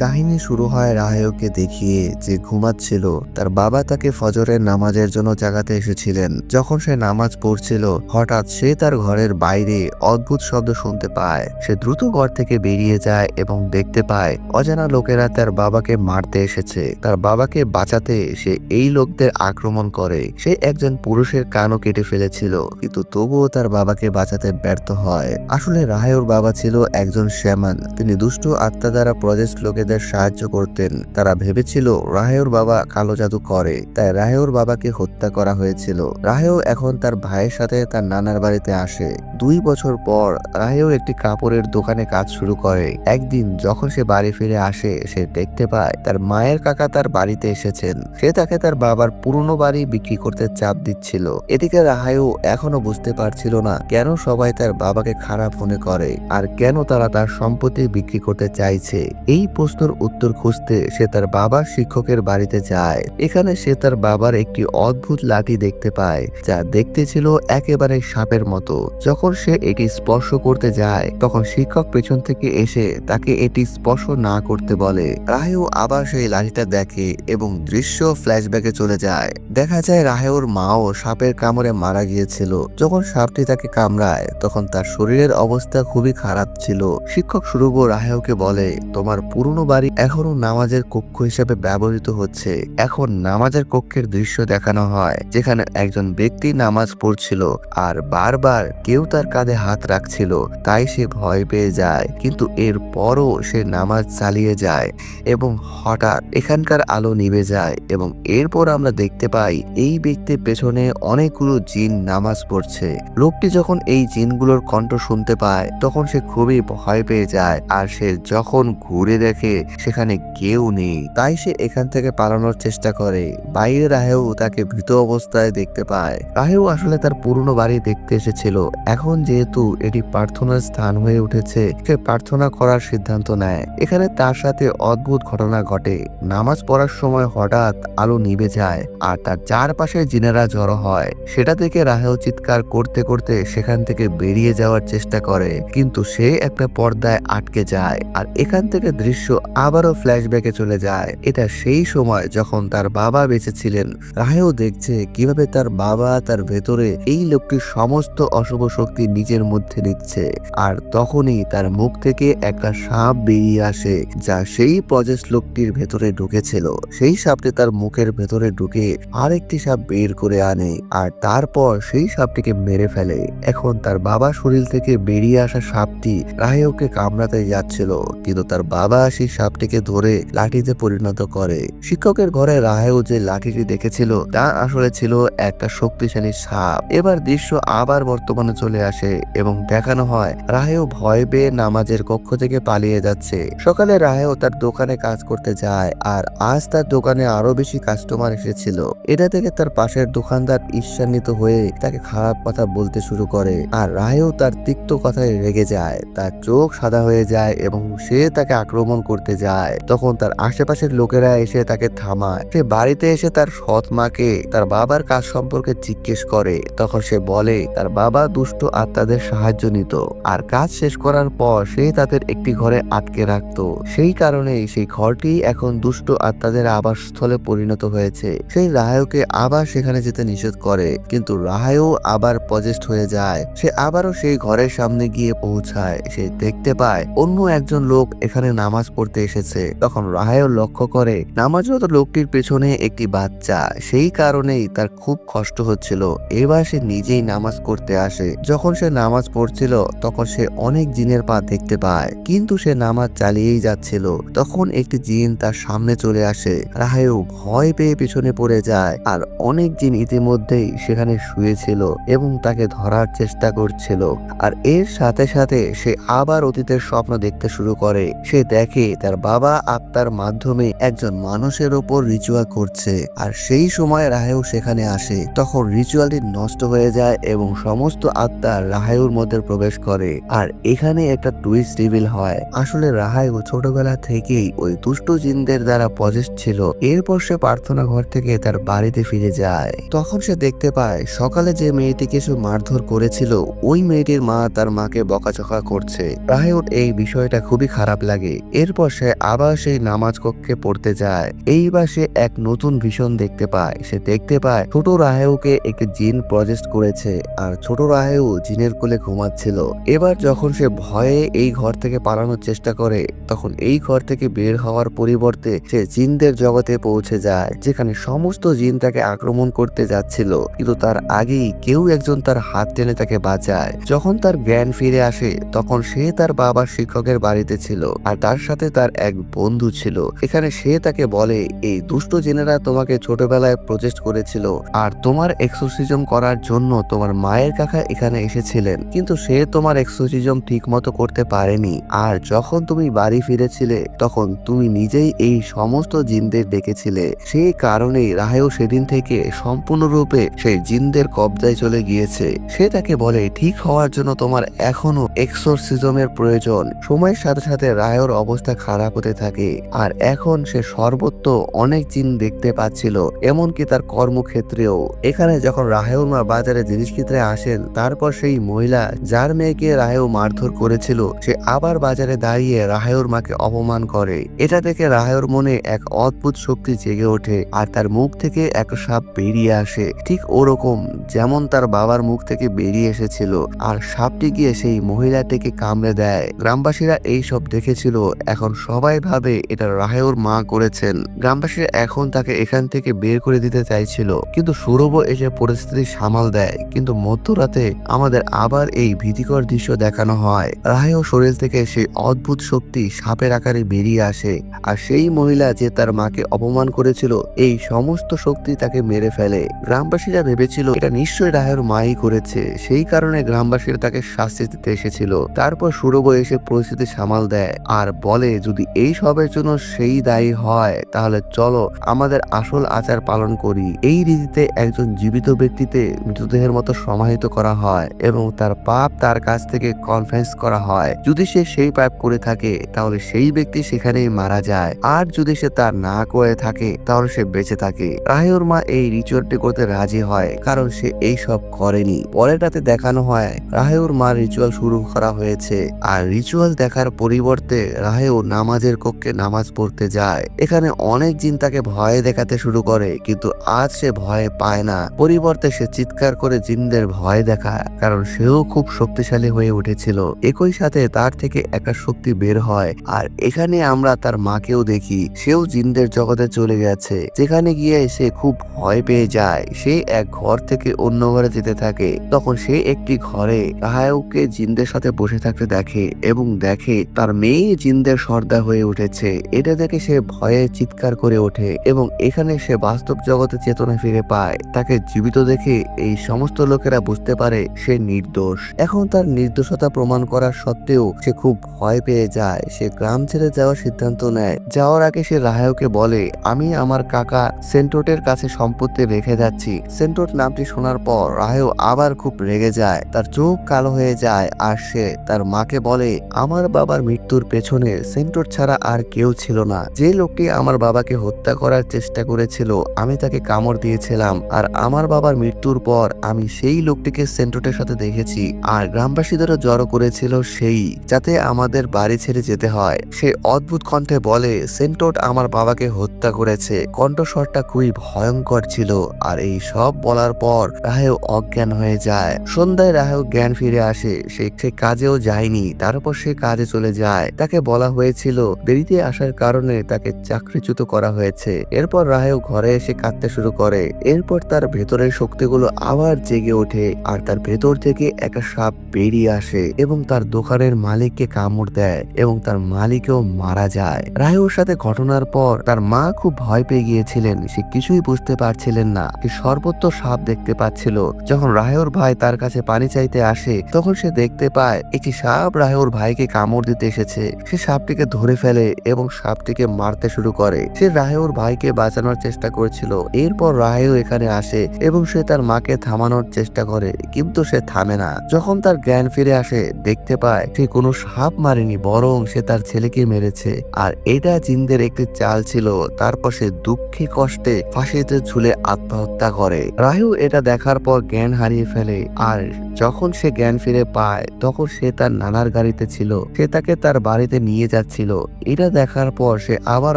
কাহিনী শুরু হয় রাহেওকে দেখিয়ে যে ঘুমাচ্ছিল। তার বাবা তাকে ফজরের নামাজের জন্য জাগাতে এসেছিলেন। যখন সে নামাজ পড়ছিল, হঠাৎ সে তার ঘরের বাইরে অদ্ভুত শব্দ শুনতে পায়। সে দ্রুত ঘর থেকে বেরিয়ে যায় এবং দেখতে পায়, অজানা লোকেরা তার বাবাকে মারতে এসেছে। তার বাবাকে বাঁচাতে সে এই লোকদের আক্রমণ করে। সে একজন পুরুষের কানও কেটে ফেলেছিল, কিন্তু তবুও তার বাবাকে বাঁচাতে ব্যর্থ হয়। আসলে রাহেওর বাবা ছিল একজন শ্যামান। তিনি দুষ্ট আত্মা দ্বারা প্রজেস্ট লোকেদের সাহায্য করতেন। তারা ভেবেছিল রাহেওর বাবা কালো জাদু করে, তাই রাহেওর বাবাকে হত্যা করা হয়েছিল। রাহেও এখন তার ভাইয়ের সাথে তার নানার বাড়িতে আসে। দুই বছর পর রাহেও একটি কাপড়ের দোকানে কাজ শুরু করে। একদিন যখন সে বাড়ি ফিরে আসে, সে দেখতে পায় তার মায়ের কাকা তার বাড়িতে এসেছেন। সে তাকে তার বাবার পুরনো বাড়ি বিক্রি করতে চাপ দিচ্ছিল। এদিকে রাহায়ও এখনও বুঝতে পারছিল না কেন সবাই তার বাবাকে খারাপ মনে করে, আর কেন তারা তার সম্পত্তি বিক্রি করতে চাইছে। এই প্রশ্নের উত্তর খুঁজতে সে তার বাবার শিক্ষকের বাড়িতে যায়। এখানে সে তার বাবার একটি অদ্ভুত লাঠি দেখতে পায়, যা দেখতে ছিল একেবারে সাপের মতো। যখন সে এটি স্পর্শ করতে যায়, তখন শিক্ষক পেছন থেকে এসে তাকে এটি স্পর্শ না করতে বলে। রাহেও আবার সেই লাঠিটা দেখে এবং দৃশ্য ফ্ল্যাশব্যাকে চলে যায়। দেখা যায় রাহেওর মাও সাপের কামড়ে মারা গিয়েছিল। যখন সাপটি তাকে কামড়ায়, তখন তার শরীরের অবস্থা খুবই খারাপ ছিল। শিক্ষক সুরুব রাহেওকে বলে, তোমার পুরনো বাড়ি, এখনও নামাজের কক্ষ হিসেবে ব্যবহৃত হচ্ছে। এখন নামাজের কক্ষের দৃশ্য দেখানো হয়, যেখানে একজন ব্যক্তি নামাজ পড়ছিল আর বারবার কেউ তার কাঁধে হাত রাখছিল, তাই সে ভয় পেয়ে যায়। কিন্তু এর পরও সে নামাজ চালিয়ে যায় এবং হঠাৎ এখানকার আলো নিভে যায় এবং এরপর আমরা দেখতে পাই, এই ব্যক্তির পেছনে অনেকগুলো জিন নামাজ পড়ছে। লোকটি যখন এই জিনগুলোর কণ্ঠ শুনতে পায়, তখন সে খুবই ভয় পেয়ে যায় আর সে যখন ঘুরে দেখে সেখানে কেউ নেই। তাই সে এখান থেকে পালানোর চেষ্টা করে। বাইরে রাহেও তাকে ভীত অবস্থায় দেখতে পায়। রাহেও আসলে তার পুরনো বাড়ি দেখতে এসেছিল। এখন যেহেতু এটি প্রার্থনার স্থান হয়ে উঠেছে, সে প্রার্থনা করার সিদ্ধান্ত নেয়। এখানে তার সাথে অদ্ভুত ঘটনা ঘটে। নামাজ পড়ার সময় হঠাৎ আলো নিভে যায় আর তার চারপাশে জিনেরা জড়ো হয়। সেটা থেকে রাহেও চিৎকার করতে করতে সেখান থেকে বেরিয়ে যাওয়ার চেষ্টা করে। কিন্তু সে একটা পর্দায় আটকে যায়। আর এখান থেকে দৃশ্য আবারও ফ্ল্যাশব্যাকে চলে যায়। এটা সেই সময় যখন তার বাবা বেঁচে ছিলেন। রাহেও দেখছে কীভাবে তার বাবা তার ভেতরে এই লোকটির সমস্ত অশুভ শক্তি নিজের মধ্যে নিচ্ছে। আর তখনই তার মুখ থেকে একটা সাপ বেরিয়ে আসে, যা সেই প্রজেস লোকটির ভেতরে ঢুকেছিল। সেই সাপটি তার মুখের ভেতরে ঢুকে আরেকটি সাপ বের করে আনে, আর তারপর সেই সাপটিকে মেরে ফেলে। এখন তার বাবা শরীর থেকে বেরিয়ে আসা সাপটি রাহেওকে কামড়াতে যাচ্ছিল, কিন্তু তার বাবা সেই সাপটিকে ধরে লাঠিতে পরিণত করে। শিক্ষকের ঘরে রাহেও যে লাঠিটি দেখেছিল, তা আসলে ছিল একটা শক্তিশালী সাপ। এবার দৃশ্য আবার বর্তমানে চলে আসে এবং দেখানো হয়, রাহেও ভয় পেয়ে নামাজের কক্ষ থেকে পালিয়ে যাচ্ছে। সকালে রাহেও তার দোকানে কাজ করতে যায় আর আজ তার দোকানে আরও বেশি কাস্টমার এসেছিল। এটা থেকে তার পাশের দোকানদার ঈর্ষান্বিত হয়ে তাকে খারাপ কথা বলতে শুরু করে আর রাহেও তার তিক্ত কথায় রেগে যায়। তার চোখ সাদা হয়ে যায় এবং সে তাকে আক্রমণ করতে যায়। তখন তার আশেপাশের লোকেরা এসে তাকে থামায়। সে বাড়িতে এসে তার সৎ মাকে, তার বাবার কাজ সম্পর্কে জিজ্ঞেস করে। তখন সে বলে, তার বাবা দুষ্ট আত্মাদের সাহায্য নিত। আর কাজ শেষ করার পর সে তাদের একটি ঘরে আটকে রাখতো। সেই কারণেই সেই ঘরটি এখন দুষ্ট আত্মাদের আবাসস্থলে পরিণত হয়েছে। সেই রাহায়কে আবার সেখানে যেতে নিষেধ করে। কিন্তু রাহায়ও আবার পজেস্ট হয়ে যায়। সে আবারও সেই ঘরের সামনে গিয়ে পৌঁছায়। সে দেখতে পায়, অন্য একজন লোক এখানে নামাজ পড়তে এসেছে। তখন রাহায়ও লক্ষ্য করে নামাজরত লোকটির পেছনে একটি বাচ্চা। সেই কারণেই তার খুব কষ্ট হচ্ছিল। এবার সে নিজেই নামাজ করতে আসে। যখন সে নামাজ পড়ছিল, তখন সে অনেক জিনের পা দেখতে পায়। কিন্তু সে নামাজ চালিয়েই যাচ্ছিল। তখন একটি জিন তার সামনে চলে আসে। রাহায়ও ভয় পেয়ে পিছনে পড়ে যায়। আর অনেক জিন ইতিমধ্যেই সেখানে শুয়েছিল এবং তাকে ধরার চেষ্টা করছিল। আর এর সাথে সাথে সে আবার অতীতের স্বপ্ন দেখতে শুরু করে। সে দেখে তার বাবা আত্মার মাধ্যমে একজন মানুষের ওপর রিচুয়াল করছে। আর সেই সময় রাহেও সেখানে আসে। তখন রিচুয়ালটি নষ্ট হয়ে যায় এবং সমস্ত আত্মা রাহায়ুর মধ্যে প্রবেশ করে। আর এখানে একটা টুইস্ট রিভিল হয়। আসলে রাহায়ু ছোটবেলা থেকেই ওই দুষ্ট জিনদের দ্বারা পজেস ছিল। এরপর সে প্রার্থনা ঘর থেকে তার বাড়িতে ফিরে যায়। তখন সে দেখতে পায়, সকালে যে মেয়েটি কিছু মারধর করেছিল, ওই মেয়েটির মা তার মাকে বকাচকা করছে। রাহায়ুর এই বিষয়টা খুবই খারাপ লাগে। এরপর সে আবার সেই নামাজ কক্ষে পড়তে যায়। এইবার সে এক নতুন ভীষণ দেখতে পায়। সে দেখতে পায় ছোট রাহেউকে একটি জিন প্রজেস্ট করেছে আর ছোট রাহেউ জিনের কোলে ঘুমাচ্ছিল। এবার যখন সে ভয়ে এই ঘর থেকে পালানোর চেষ্টা করে, তখন এই ঘর থেকে বের হওয়ার পরিবর্তে সে জিনদের জগতে পৌঁছে যায়, যেখানে সমস্ত জিন তাকে আক্রমণ করতে যাচ্ছিল। কিন্তু তার আগেই কেউ একজন তার হাত টেনে তাকে বাঁচায়। যখন তার জ্ঞান ফিরে আসে, তখন সে তার বাবার শিক্ষকের বাড়িতে ছিল। আর তার সাথে তার এক বন্ধু ছিল। এখানে সে তাকে বলে, এই দুষ্ট জেনেরা তোমাকে ছোটবেলায় প্রচেষ্ট করেছিল আর তোমার এক্সোসিজম করার জন্য তোমার মায়ের কাকা এখানে এসেছিলেন। কিন্তু সে তোমার এক্সোসিজম ঠিক মতো করতে পারেনি। আর যখন তুমি বাড়ি ফিরেছিলে, তখন তুমি নিজেই এই সমস্ত জিনদের ডেকেছিলে। সেই কারণেই রাহেও সেদিন থেকে সম্পূর্ণরূপে সেই জিনদের কবজায় চলে গিয়েছে। সে তাকে বলে, ঠিক হওয়ার জন্য তোমার এখনও এক্সোরসিজমের প্রয়োজন। সময়ের সাথে সাথে রায়ের অবস্থা খারাপ হতে থাকে। আর এখন সে সর্বত্র অনেক জিন দেখতে পাচ্ছিল, এমনকি তার কর্মক্ষেত্রেও। এখানে যখন রাহেউর মা বাজারে জিনিস কিনতে আসেন, তারপর সেই মহিলা যার মেয়েকে রাহেউ মারধর করেছিল, সে আবার বাজারে দাঁড়িয়ে রাহেউর মাকে অপমান করে। এটা দেখে রাহেউর মনে এক অদ্ভুত শক্তি জেগে ওঠে, আর তার মুখ থেকে এক সাপ বেরিয়ে আসে। ঠিক ওরকম যেমন তার বাবার মুখ থেকে বেরিয়ে এসেছিল, আর সাপটি গিয়ে সেই মহিলাটিকে কামড়ে দেয়। গ্রামবাসীরা এই সব দেখেছিল, এখন সবাই ভাবে এটা রাহেউর মা করেছেন। গ্রামবাসীরা এখন তাকে এখান থেকে বের করে দিতে চাইছিল। কিন্তু সৌরভ এসে পরিস্থিতি সামাল দেয়। কিন্তু মধ্যরাতে আমাদের আবার এই ভীতিকর দৃশ্য দেখানো হয়। রাহেও শরীর থেকে সেই অদ্ভুত শক্তি সাপের আকারে বেরিয়ে আসে। আর সেই মহিলা যে তার মাকে অপমান করেছিল, এই সমস্ত শক্তি তাকে মেরে ফেলে। গ্রামবাসীরা ভেবেছিল, এটা নিশ্চয়ই রাহের মাই করেছে। সেই কারণে গ্রামবাসীরা তাকে শাস্তি দিতে এসেছিল। তারপর সুরভ এসে পরিস্থিতি সামাল দেয়। আর বলে যদি এই সবের জন্য সেই দায়ী হয়, তাহলে চলো আমাদের আসল আচার পালন করি। এই রীতিতে একজন জীবিত ব্যক্তিতে মৃতদেহের মতো সমাহিত করা হয় এবং তার পাপ তার কাছ থেকে কনফেন্স করা হয়। যদি সে সেই পাপ করে থাকে, তাহলে সেই ব্যক্তি সেখানেই মারা যায়। আর যদি সে তার না করে থাকে, তাহলে সে বেঁচে থাকে। রাহেউর মা এই রিচুয়ালটি করতে রাজি হয়, কারণ সে এই সব করেনি। পরেরটাতে দেখানো হয়, রাহেউর মা রিচুয়াল শুরু করা হয়েছে। আর রিচুয়াল দেখার পরিবর্তে রাহেউ নামাজের কক্ষে নামাজ পড়তে যায়। এখানে অনেক জিন তাকে ভয় দেখাতে শুরু করে, কিন্তু আজ সে ভয় পায় না। পরিবর্তে সে চিৎকার করে জিনদের ভয় দেখায়, কারণ সেও খুব শক্তিশালী হয়ে উঠেছিল। একই সাথে তার থেকে একটা শক্তি বের হয়, আর এখানে আমরা তার মাকেও দেখি। সেও জিনদের জগতে চলে গেছে। যেখানে গিয়ে সে খুব ভয় পেয়ে যায়। সে এক ঘর থেকে অন্য ঘরে যেতে থাকে। তখন সে একটি ঘরে রাহায়ুকে জিনদের সাথে বসে থাকতে দেখে এবং দেখে তার মেয়ে জিনদের সর্দা হয়ে উঠেছে এটা দেখে সে ভয়ে চিৎকার করে ওঠে এবং এখানে সে বাস্তব জগতে চেতনা ফিরে পায় তাকে জীবিত দেখে এই সমস্ত লোকেরা বুঝতে পারে সে নির্দোষ এখন তার নির্দোষতা প্রমাণ করার সত্ত্বেও সে খুব ভয় পেয়ে যায় সে গ্রাম ছেড়ে যাওয়ার সিদ্ধান্ত নেয় যাওয়ার আগে সে রাহায়ুকে বলে আমি আমার কাকা সেন্টোটের কাছে সম্পত্তি রেখে যাচ্ছি সেন্টোট নামটি শোনার পর রাহায়ু আবার খুব রেগে যায় তার চোখ কালো হয়ে যায় আর সে তার মাকে বলে আমার বাবার মৃত্যুর পেছনে সেন্টোট ছাড়া আর কেউ ছিল না। যে লোকটি আমার বাবাকে হত্যা করার চেষ্টা করেছিল, আমি তাকে কামড় দিয়েছিলাম আর আমার বাবার মৃত্যুর পর আমি সেই লোকটিকে সেন্টোটের সাথে দেখেছি আর গ্রামবাসীদেরও জড়ো করেছিল সেই, যাতে আমাদের বাড়ি ছেড়ে যেতে হয়। সে অদ্ভুত কণ্ঠে বলে সেন্টোট আমার বাবাকে হত্যা করেছে। কণ্ঠস্বরটা খুবই ভয়ঙ্কর ছিল আর এই সব বলার পর রাহেও অজ্ঞান হয়ে যায়। সন্ধ্যায় রাহেও জ্ঞান ফিরে আসে। সে সে কাজেও যায়নি। তারপর সে কাজে চলে যায়। তাকে বলা হয়েছিল। দেরিতে আসার কারণে তাকে চাকরিচ্যুত করা হয়েছে। এরপর রাহেও ঘরে এসে কাঁদতে শুরু করে। এরপর তার ভেতরের শক্তিগুলো আবার জেগে ওঠে আর তার ভেতর থেকে একটা সাপ বেরিয়ে আসে এবং তার দোকানের মালিককে কামড় দেয় এবং তার মালিকও মারা যায়। রাহেওর সাথে ঘটনার পর তার মা খুব ভয় পেয়ে গিয়েছিলেন। সে কিছুই বুঝতে পারছিলেন না। সে সর্বত্র সাপ দেখতে পাচ্ছিল। যখন রাহেওর ভাই তার কাছে পানি চাইতে আসে, তখন সে দেখতে পায়, একটি সাপ রাহেওর ভাইকে কামড় দিতে এসেছে। সে সাপটিকে ধরে ফেলে এবং সাপটিকে মারতে শুরু করে। সে রাহেওর ভাইকে বাঁচানোর চেষ্টা করেছিল। এরপর রাহেও এখানে আসে এবং সে তার মাকে থামানোর চেষ্টা করে, কিন্তু সে থামে না। যখন তার জ্ঞান ফিরে আসে, দেখতে পায় সে কোনো সাপ মারেনি, বরং সে তার ছেলেকে মেরেছে। আর এটা জিনদের একটি চাল ছিল। তারপর সে দুঃখে কষ্টে ফাঁসিতে ঝুলে আত্মহত্যা করে। রাহু এটা দেখার পর জ্ঞান হারিয়ে ফেলে। আর যখন সে জ্ঞান ফিরে পায়, তখন সে তার নানার গাড়িতে ছিল। সে তাকে তার বাড়িতে নিয়ে যাচ্ছিল। এটা দেখার পর সে আবার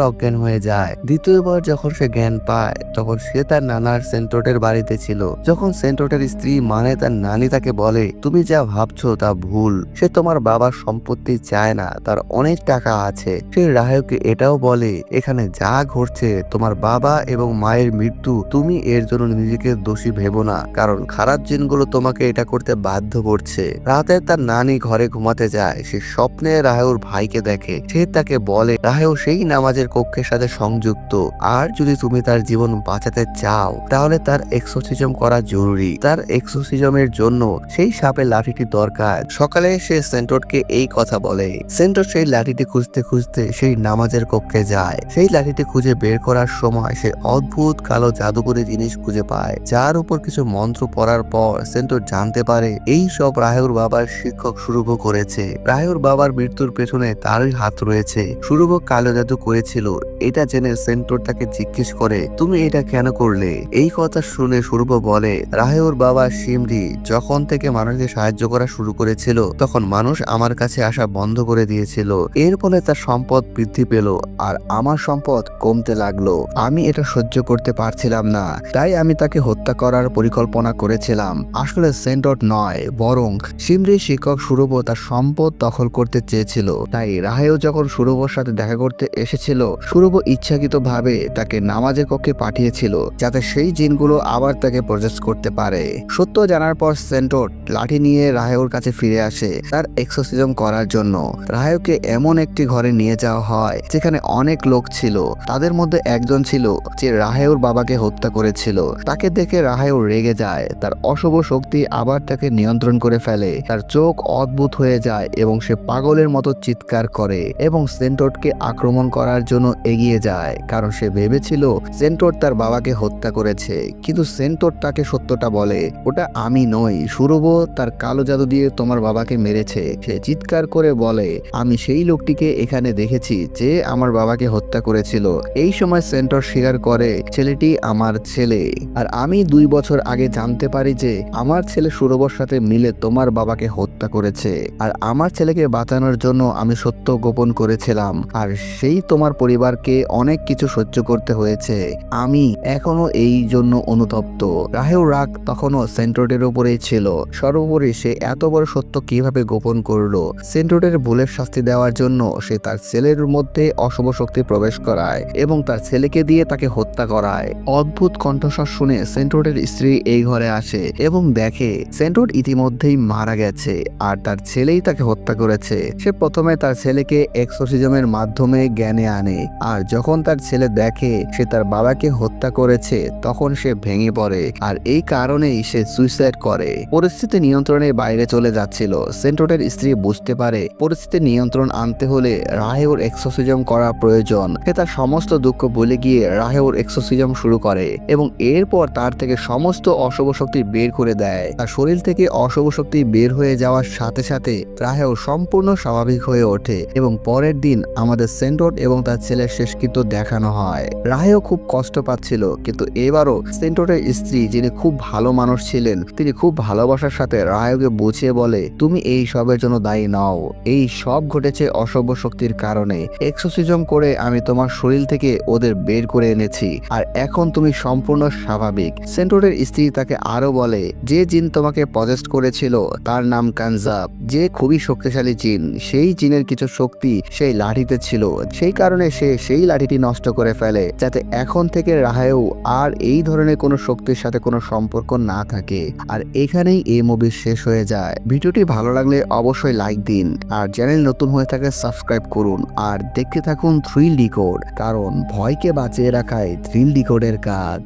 অজ্ঞান হয়ে যায়। দ্বিতীয়বার যখন সে জ্ঞান পায়, তখন সে তার নানার সেন্টোটের বাড়িতে ছিল। যখন সেন্টোটের স্ত্রী মানে তার নানি তাকে বলে, তুমি যা ভাবছ তা ভুল। সে তোমার বাবার সম্পত্তি চায় না, তার অনেক টাকা আছে। সে রাহায়কে এটাও বলে, এখানে যা ঘটছে, তোমার বাবা এবং মায়ের মৃত্যু, তুমি এর জন্য নিজেকে দোষী ভেবো না। কারণ খারাপ জিনগুলো তোমাকে এটা করতে বাধ্য করছে। রাতে তার নানি ঘরে ঘুমাতে যায়। সে স্বপ্নে রাহেউর ভাইকে দেখে। সে তাকে বলে, রাহেউ, সেই নামাজের কক্ষের সাথে সংযুক্ত। আর যদি তুমি তার জীবন বাঁচাতে চাও, তাহলে তার এক্সোসিজম করা জরুরি। তার এক্সোসিজমের জন্য সেই সাপের লাঠিটি দরকার। সকালে সে সেন্টরকে এই কথা বলে। সেন্টর সেই লাঠিটি খুঁজতে খুঁজতে সেই নামাজের কক্ষে যায়। সেই লাঠিটি খুঁজে বের করার সময় সে অদ্ভুত কালো জাদুকরি জিনিস খুঁজে পায়। যার উপর কিছু মন্ত্র পড়ার পর সেন্টর জানতে পারে এই সব রাহুর বাবার শিক্ষক সুরভ করেছে। রাহুর বাবার মৃত্যুর পেছনে তারই হাত রয়েছে। সুরভ কালো জাদু করেছিল। এটা জেনে সেন্টর তাকে জিজ্ঞেস করে, তুমি এটা কেন করলে? এই কথা শুনে সুরভ বলে রাহেউর বাবা সিমরি যখন থেকে মানুষকে সাহায্য করা শুরু করেছিল, তখন মানুষ আমার কাছে আসা বন্ধ করে দিয়েছিল। এর ফলে তার সম্পদ বৃদ্ধি পেল আর আমার সম্পদ কমতে লাগল। আমি এটা সহ্য করতে পারছিলাম না। তাই আমি তাকে হত্যা করার পরিকল্পনা করেছিলাম। আসলে সেন্টট নয়, বরং সিমরি শিক্ষক সুরভ তার সম্পদ দখল করতে চেয়েছিল। তাই রাহেও যখন সুরভর সাথে দেখা করতে এসেছিল, সুরভ ইচ্ছাকৃতভাবে তাকে নামাজের কক্ষে পাঠিয়েছিল, যাতে সেই জিনগুলো আবার তাকে প্রজেস করতে পারে। সত্য জানার পর সেন্টোর লাঠি নিয়ে রাহেওর কাছে ফিরে আসে তার এক্সোসিজম করার জন্য। রাহেওকে এমন একটি ঘরে নিয়ে যাওয়া হয়, যেখানে অনেক লোক ছিল। তাদের মধ্যে একজন ছিল যে রাহেওর বাবাকে হত্যা করেছিল। তাকে দেখে রাহেও রেগে যায়। তার অশুভ শক্তি আবার তাকে নিয়ন্ত্রণ করে ফেলে। তার চোখ অদ্ভুত হয়ে যায় এবং সে পাগলের মতো চিৎকার করে এবং সেন্টোটকে আক্রমণ করার জন্য এগিয়ে যায়। কারণ সে ভেবেছিল সেন্টোট তার বাবাকে হত্যা করেছে। কিন্তু সেন্টোট তাকে সত্যটা বলে, ওটা আমি নই, সুরভ তার কালো জাদু দিয়ে তোমার বাবাকে মেরেছে। সে চিৎকার করে বলে, আমি সেই লোকটিকে এখানে দেখেছি যে আমার বাবাকে হত্যা করেছিল। এই সময় সেন্টর স্বীকার করে, ছেলেটি আমার ছেলে। আর আমি দুই বছর আগে জানতে পারি যে, আমার ছেলে সুরভর সাথে মিলে তোমার বাবাকে হত্যা করেছে। আর আমার ছেলেকে বাঁচানোর জন্য আমি সত্য গোপন করেছিলাম। আর সেই তোমার পরিবারকে অনেক কিছু সহ্য করতে হয়েছে। আমি এখনও এই জন্য অনুতপ্ত। রাহেও রাগ তখনও সেন্ট্রোডের উপরেই ছিল। সর্বোপরি সে এত বড় সত্য কীভাবে গোপন করল? সেন্ট্রোডের ভুলের শাস্তি দেওয়ার জন্য সে তার ছেলের মধ্যে অশুভ শক্তি প্রবেশ করায় এবং তার ছেলেকে দিয়ে তাকে হত্যা করায়। অদ্ভুত কণ্ঠস্বর শুনে সেন্ট্রোডের স্ত্রী এই ঘরে আসে এবং দেখে সেন্ট্রোড ইতিমধ্যেই মারা গেছে আর তার ছেলেই তাকে হত্যা করেছে। সে প্রথমে তার ছেলেকে এক্সোসিজমের মাধ্যমে জ্ঞানে আনে আর যখন তার ছেলে দেখে সে তার বাবাকে হত্যা করেছে, তখন সে ভেঙে পড়ে আর এই কারণেই সে সুইসাইড করে। পরিস্থিতি নিয়ন্ত্রণের বাইরে চলে যাচ্ছিল। সেন্ট্রোটের স্ত্রী বুঝতে পারে পরিস্থিতি নিয়ন্ত্রণ আনতে হলে রাহেওর এক্সোসিজম করা প্রয়োজন। সে তার সমস্ত দুঃখ ভুলে গিয়ে রাহেওর এক্সোসিজম শুরু করে এবং এরপর তার থেকে সমস্ত অশুভ শক্তি বের করে দেয়। তার শরীর থেকে অশুভ শক্তি বের হয়ে যাওয়ার সাথে সাথে রাহেও সম্পূর্ণ স্বাভাবিক হয়ে ওঠে এবং পরের দিন আমাদের সেন্ট্রোট এবং তার ছেলের শেষকৃত্য দেখানো হয়। রাহেও খুব কষ্ট পাচ্ছিল, কিন্তু এবারও সেন্ট্রোটের স্ত্রী, যিনি খুব ভালো মানুষ ছিলেন, তিনি খুব ভালোবাসার সাথে রায়কে বুঝিয়ে বলে, তুমি এই সবের জন্য দায়ী নাও। এই সব ঘটেছে অসভ্য শক্তির কারণে। এক্সোসিজম করে আমি তোমার শরীর থেকে ওদের বের করে এনেছি, আর এখন তুমি সম্পূর্ণ স্বাভাবিক। সেন্ট্রোটের স্ত্রী তাকে আরও বলে, যে জিন তোমাকে পজেস্ট করেছিল, তার নাম কানজাব যে খুবই শক্তিশালী জিন। সেই জিনের কিছু শক্তি সেই লাঠিতে ছিল। সেই কারণে সে সেই লাঠিটি নষ্ট করে ফেলে, যাতে এখন থেকে রাহায়ও আর এই ধরনের কোনো শক্তির সাথে কোনো সম্পর্ক না থাকে। আর এখানেই এই মুভি শেষ হয়ে যায়। ভিডিওটি ভালো লাগলে অবশ্যই লাইক দিন। আর চ্যানেল নতুন হয়ে থাকে সাবস্ক্রাইব করুন। আর দেখতে থাকুন থ্রিল ডিকোড কারণ ভয়কে বাঁচিয়ে রাখায় থ্রিল ডিকোডের কাজ।